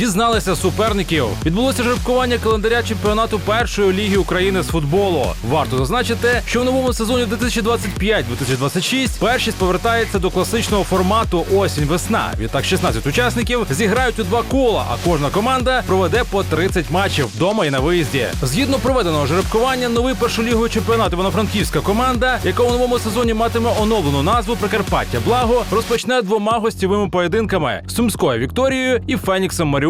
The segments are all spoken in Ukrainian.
дізналися суперників. Відбулося жеребкування календаря чемпіонату першої ліги України з футболу. Варто зазначити, що в новому сезоні 2025-2026 першість повертається до класичного формату осінь-весна. Відтак 16 учасників зіграють у два кола, а кожна команда проведе по 30 матчів вдома і на виїзді. Згідно проведеного жеребкування, новий першоліговий чемпіонат Івано-Франківська команда, яка у новому сезоні матиме оновлену назву Прикарпаття Благо, розпочне двома гостєвими поєдинками Сумською Вікторією і Феніксом Маріуполем.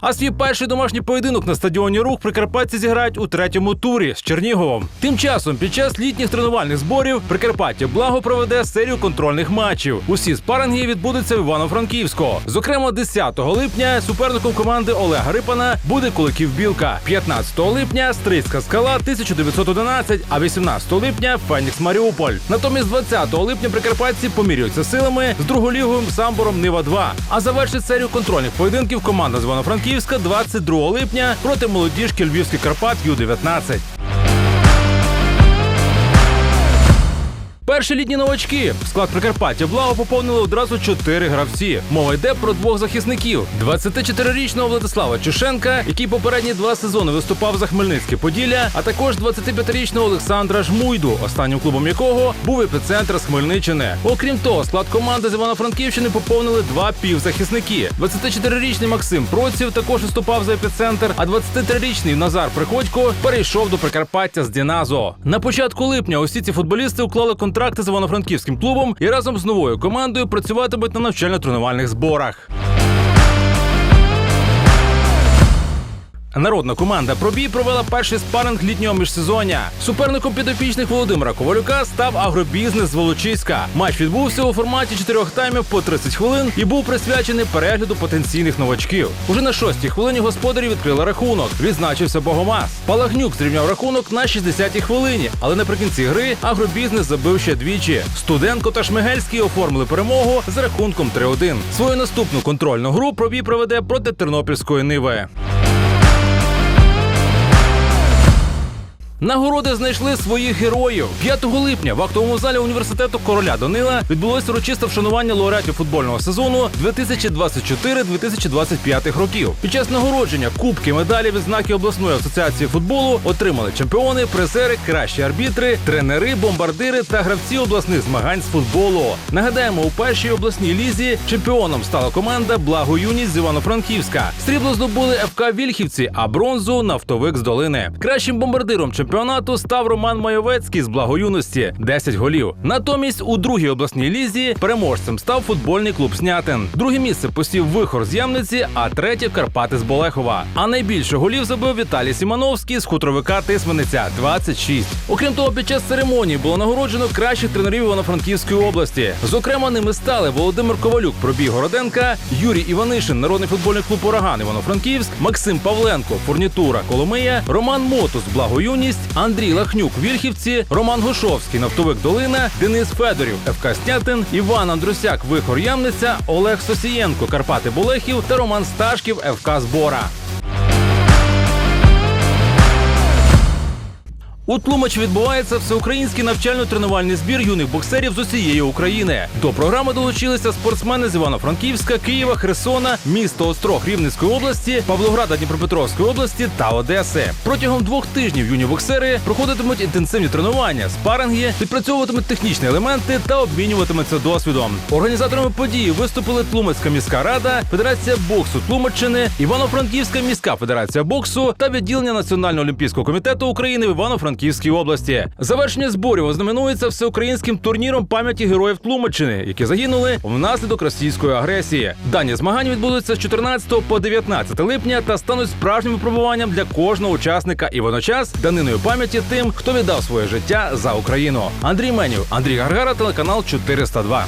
А свій перший домашній поєдинок на стадіоні Рух Прикарпатці зіграють у третьому турі з Черніговом. Тим часом, під час літніх тренувальних зборів Прикарпаття Благо проведе серію контрольних матчів. Усі спаринги відбудуться в Івано-Франківську. Зокрема, 10 липня суперником команди Олега Рипана буде Куликів Білка. 15 липня Стрийська скала 1911, а 18 липня Фенікс Маріуполь. Натомість 20 липня прикарпатці помірюються силами з друголіговим самбором Нива 2 А завершить серію контрольних поєдинків команда з Івано-Франківська 22 липня проти молодіжки Львівський Карпат Ю-19. Перші літні новачки в склад Прикарпаття Благо поповнили одразу чотири гравці. Мова йде про двох захисників: 24-річного Владислава Чешенка, який попередні два сезони виступав за Хмельницьке Поділля, а також 25-річного Олександра Жмуйду, останнім клубом якого був епіцентр з Хмельниччини. Окрім того, склад команди з Івано-Франківщини поповнили два півзахисники. 24-річний Максим Проців також виступав за епіцентр, а 23-річний Назар Приходько перейшов до Прикарпаття з Діназо. На початку липня усі ці футболісти уклали контракти з Івано-Франківським клубом і разом з новою командою працюватимуть на навчально-тренувальних зборах. Народна команда Пробій провела перший спаринг літнього міжсезоння. Суперником підопічних Володимира Ковалюка став агробізнес з Волочиська. Матч відбувся у форматі чотирьох таймів по 30 хвилин і був присвячений перегляду потенційних новачків. Уже на шостій хвилині господарі відкрили рахунок. Відзначився Богомаз. Палагнюк зрівняв рахунок на 60-й хвилині, але наприкінці гри агробізнес забив ще двічі. Студенко та Шмигельський оформили перемогу з рахунком 3-1. Свою наступну контрольну гру пробій проведе проти Тернопільської Ниви. Нагороди знайшли своїх героїв. 5 липня в актовому залі університету короля Данила відбулося урочисте вшанування лауреатів футбольного сезону 2024-2025 років. Під час нагородження кубки, медалі, відзнаки обласної асоціації футболу отримали чемпіони, призери, кращі арбітри, тренери, бомбардири та гравці обласних змагань з футболу. Нагадаємо, у першій обласній лізі чемпіоном стала команда Благо Юність з Івано-Франківська. Срібло здобули ФК Вільхівці, а бронзу нафтовик з долини. Кращим бомбардиром чемпіонату став Роман Майовецький з благоюності 10 голів. Натомість у другій обласній лізі переможцем став футбольний клуб Снятин. Друге місце посів вихор з Ямниці, а третє Карпати з Болехова. А найбільше голів забив Віталій Сімановський з хутровика Тисмениця 26. Окрім того, під час церемонії було нагороджено кращих тренерів Івано-Франківської області. Зокрема, ними стали Володимир Ковалюк, пробій Городенка, Юрій Іванишин, народний футбольний клуб Ураган Івано-Франківськ, Максим Павленко, фурнітура Коломия, Роман Мотус, Благоюність, Андрій Лахнюк, Вільхівці, Роман Гошовський, Нафтовик Долина, Денис Федорів, ФК Снятин, Іван Андрусяк, Вихор Ямниця, Олег Сосієнко, Карпати Болехів та Роман Сташків, ФК Збора. У Тлумачі відбувається всеукраїнський навчально-тренувальний збір юних боксерів з усієї України. До програми долучилися спортсмени з Івано-Франківська, Києва, Херсона, місто Острог Рівненської області, Павлограда Дніпропетровської області та Одеси. Протягом двох тижнів юні боксери проходитимуть інтенсивні тренування, спаринги, відпрацьовуватимуть технічні елементи та обмінюватимуться досвідом. Організаторами події виступили Тлумацька міська рада, Федерація боксу Тлумаччини, Івано-Франківська міська федерація боксу та відділення Національного олімпійського комітету України в Івано-Франківській області. Завершення зборів ознаменується всеукраїнським турніром пам'яті героїв Тлумаччини, які загинули внаслідок російської агресії. Дані змагання відбудуться з 14 по 19 липня та стануть справжнім випробуванням для кожного учасника і водночас даниною пам'яті тим, хто віддав своє життя за Україну. Андрій Менів, Андрій Гаргара, телеканал 402.